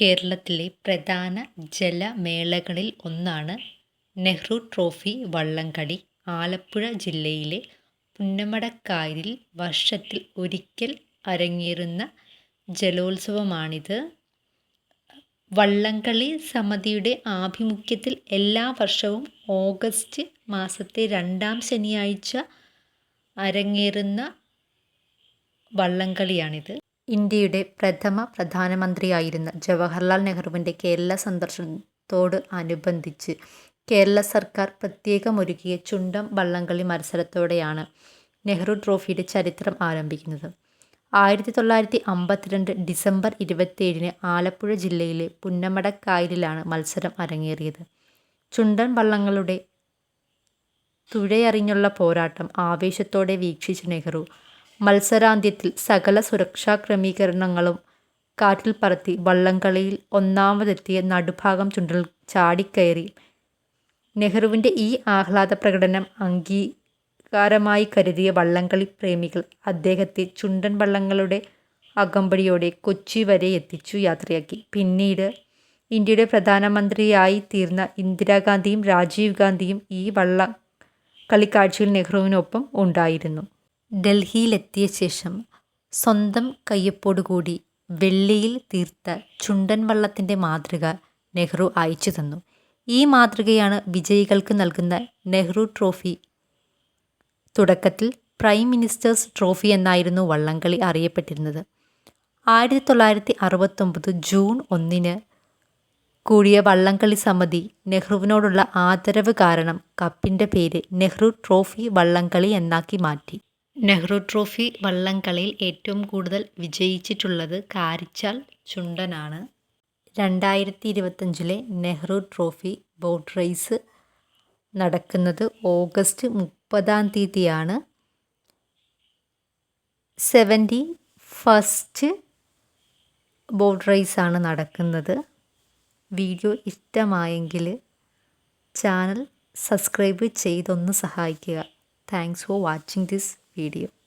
കേരളത്തിലെ പ്രധാന ജലമേളകളിൽ ഒന്നാണ് നെഹ്റു ട്രോഫി വള്ളംകളി. ആലപ്പുഴ ജില്ലയിലെ പുന്നമടക്കായലിൽ വർഷത്തിൽ ഒരിക്കൽ അരങ്ങേറുന്ന ജലോത്സവമാണിത്. വള്ളംകളി സമിതിയുടെ ആഭിമുഖ്യത്തിൽ എല്ലാ വർഷവും ഓഗസ്റ്റ് മാസത്തെ രണ്ടാം ശനിയാഴ്ച അരങ്ങേറുന്ന വള്ളംകളിയാണിത്. ഇന്ത്യയുടെ പ്രഥമ പ്രധാനമന്ത്രിയായിരുന്ന ജവഹർലാൽ നെഹ്റുവിന്റെ കേരള സന്ദർശനത്തോട് അനുബന്ധിച്ച് കേരള സർക്കാർ പ്രത്യേകമൊരുക്കിയ ചുണ്ടം വള്ളംകളി മത്സരത്തോടെയാണ് നെഹ്റു ട്രോഫിയുടെ ചരിത്രം ആരംഭിക്കുന്നത്. ആയിരത്തി തൊള്ളായിരത്തി അമ്പത്തിരണ്ട് ഡിസംബർ ഇരുപത്തിയേഴിന് ആലപ്പുഴ ജില്ലയിലെ പുന്നമടക്കായലിലാണ് മത്സരം അരങ്ങേറിയത്. ചുണ്ടൻ വള്ളങ്ങളുടെ തുഴയറിഞ്ഞുള്ള പോരാട്ടം ആവേശത്തോടെ വീക്ഷിച്ച നെഹ്റു മത്സരാന്ത്യത്തിൽ സകല സുരക്ഷാ ക്രമീകരണങ്ങളും കാറ്റിൽ പറത്തി വള്ളംകളിയിൽ ഒന്നാമതെത്തിയ നടുഭാഗം ചുണ്ടൽ ചാടിക്കയറി. നെഹ്റുവിന്റെ ഈ ആഹ്ലാദ പ്രകടനം അംഗീകാരമായി കരുതിയ വള്ളംകളി പ്രേമികൾ അദ്ദേഹത്തെ ചുണ്ടൻ വള്ളങ്ങളുടെ അകമ്പടിയോടെ കൊച്ചി വരെ എത്തിച്ചു യാത്രയാക്കി. പിന്നീട് ഇന്ത്യയുടെ പ്രധാനമന്ത്രിയായി തീർന്ന ഇന്ദിരാഗാന്ധിയും രാജീവ് ഗാന്ധിയും ഈ വള്ളംകളിക്കാഴ്ചയിൽ നെഹ്റുവിനൊപ്പം ഉണ്ടായിരുന്നു. ഡൽഹിയിലെത്തിയ ശേഷം സ്വന്തം കയ്യൊപ്പോടുകൂടി വെള്ളിയിൽ തീർത്ത ചുണ്ടൻ വള്ളത്തിന്റെ മാതൃക നെഹ്റു അയച്ചു തന്നു ഈ മാതൃകയാണ് വിജയികൾക്ക് നൽകുന്ന നെഹ്റു ട്രോഫി. തുടക്കത്തിൽ പ്രൈം മിനിസ്റ്റേഴ്സ് ട്രോഫി എന്നായിരുന്നു വള്ളംകളി അറിയപ്പെട്ടിരുന്നത്. ആയിരത്തി തൊള്ളായിരത്തി അറുപത്തൊമ്പത് ജൂൺ ഒന്നിന് കൂടിയ വള്ളംകളി സമിതി നെഹ്റുവിനോടുള്ള ആദരവ് കാരണം കപ്പിന്റെ പേര് നെഹ്റു ട്രോഫി വള്ളംകളി എന്നാക്കി മാറ്റി. നെഹ്റു ട്രോഫി വള്ളംകളിയിൽ ഏറ്റവും കൂടുതൽ വിജയിച്ചിട്ടുള്ളത് കാരിച്ചാൽ ചുണ്ടനാണ്. രണ്ടായിരത്തി ഇരുപത്തഞ്ചിലെ നെഹ്റു ട്രോഫി ബോട്ട് റേസ് നടക്കുന്നത് ഓഗസ്റ്റ് മുപ്പതാം തീയതിയാണ്. സെവന്റി ഫസ്റ്റ് ബോട്ട് റേസാണ് നടക്കുന്നത്. വീഡിയോ ഇഷ്ടമായെങ്കിൽ ചാനൽ സബ്സ്ക്രൈബ് ചെയ്തൊന്ന് സഹായിക്കുക. Thanks for watching this video.